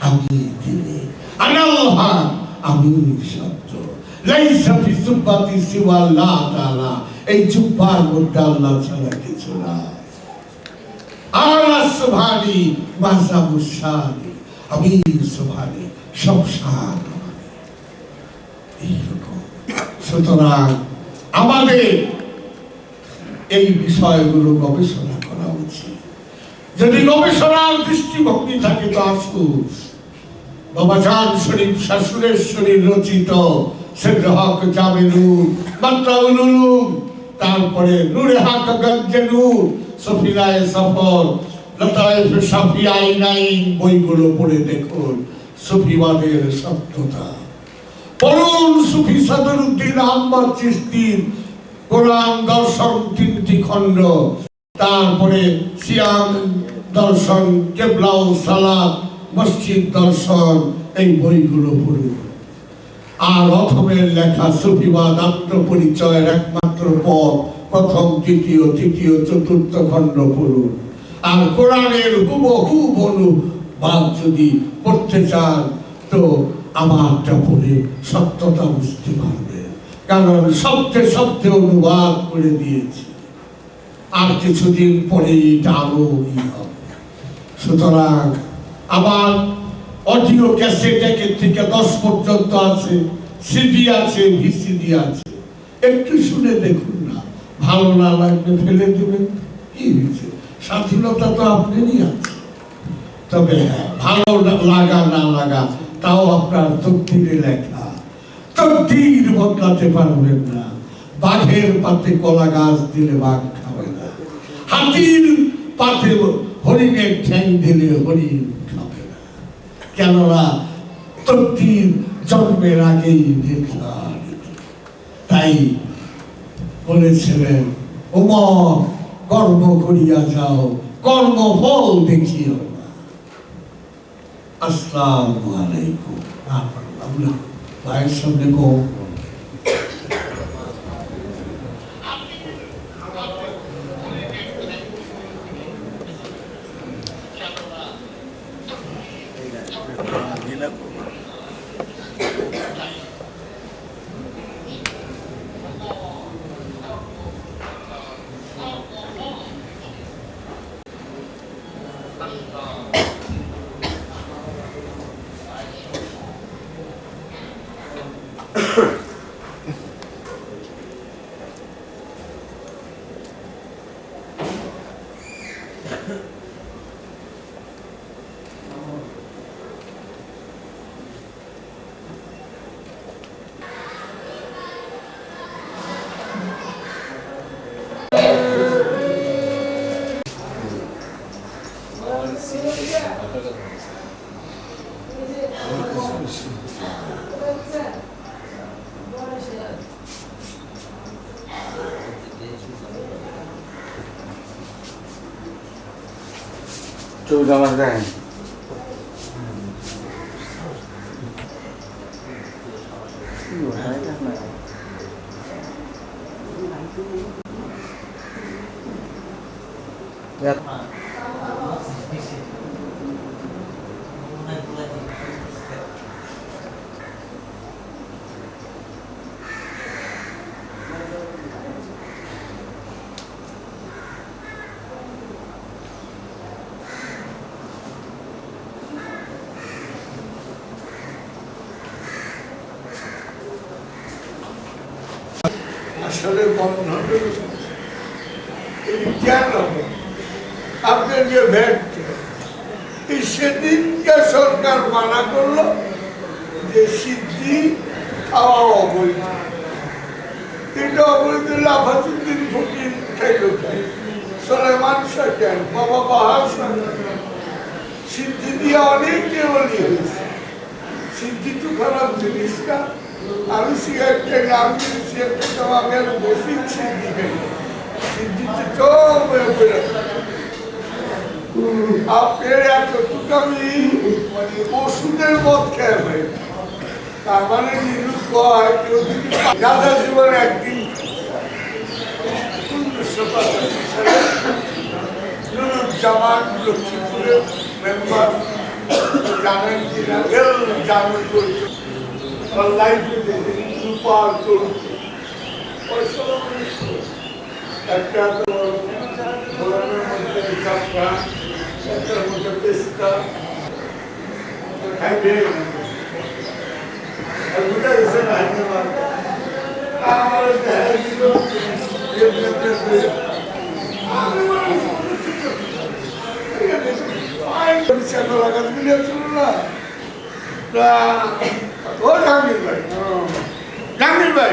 আমি আমি সত্য লাইসা ফি তাআলা। এই জুব্বার মধ্যে আল্লাহ ছাড়া কিছু না আল্লাহ সুবহানি আমি সুবহানি, সব শান। সুতরাং আমাদের এই বিষয়গুলো গবেষণা করা উচিত। যদি গবেষণার দৃষ্টিভঙ্গি থাকে তো আসুন। বাবা চাঁদ শরীফ শাশুড়ের শরীর রচিত সেদ্র হক জামেনুর মাত্রাউল উলুম তারপরে নূরে হাক গঞ্জে নূর সফর বইগুলো পড়ে দেখুন সুফিবাদের সত্যতা। পরম সুফি সাদরুদ্দিন আহমদ চিস্তির, কোরআন দর্শন তিনটি খণ্ড। তারপরে সিয়াম দর্শন কেবলাউ সালাদ মসজিদ দর্শন এই বইগুলো পড়ুন। আর অথমের লেখা সুফিবাদ আত্মপরিচয়ের একমাত্র পথ, প্রথম তৃতীয় তৃতীয়, চতুর্থ খণ্ড পড়ুন। আর কোরআনের হুবহু বলু বাদ যদি পড়তে চান, তো আমারটা পড়ে সত্যতা বুঝতে পারবে। কারণ শব্দে শব্দে অনুবাদ করে দিয়েছি। আর কিছুদিন পরেই এটা আরও হবে। সুতরাং আমার অডিও ক্যাসেট একের থেকে দশ পর্যন্ত আছে সিডি আছে ভিসিডি আছে। একটু শুনে দেখুন না, ভালো না লাগবে ফেলে দেবেন। কি হয়েছে? স্বাধীনতা তো আপনারই আছে। তবে হ্যাঁ ভালো লাগা না লাগা, তাও আপনার তকদিরে লেখা। তকদির বদলাতে পারবেন না। বাঘের পাতে কলা গাছ দিলে বাঘ খাবে না। হাতির পাতে হরিণের ঠ্যাং দিলে হরিণ কেননা তৃপ্তির জন্মের আগেই নির্ধারিত তাই বলেছিলেন ওম কর্ম করিয়া যাও কর্মফল দেখিও না। আসসালামু আলাইকুম। আমরা ভাইয়ের সামনে কো すごい。chui ra mặt ràng Yeah. আসলে বন্ধন কেন আপনার যে ভ্যাট সেদিনকে সরকার মানা করল যে সিদ্ধি খাওয়া অবৈধ। এটা অবৈধ লাফাতুদ্দিন ফকির খাইল খাই সোলেমান সাকেন বাবা বাহার সিদ্ধি দিয়ে অনেক হয়েছে। খারাপ জিনিস না। আমি সিগারেট আমি যদি সিগারেট খেতাম আমি আর বেশি সিদ্ধি খাই সিদ্ধিতে চোখ বের করে আপনার এতটুকু আমি মানে ওষুধের মদ খেয়ে ভাই তার মানে নিরুপ কয় কেউ গাধা জীবন একদিন জানেন কিনা জানেন চলছে একটা তো গোলামের মধ্যে চাপড়া একটার মধ্যে পেস্তা। খাইবে। বুঝা গেছে না আমার দেখা দিল আমি ও জাহাঙ্গীর ভাই। জাহাঙ্গীর ভাই।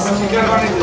Gracias.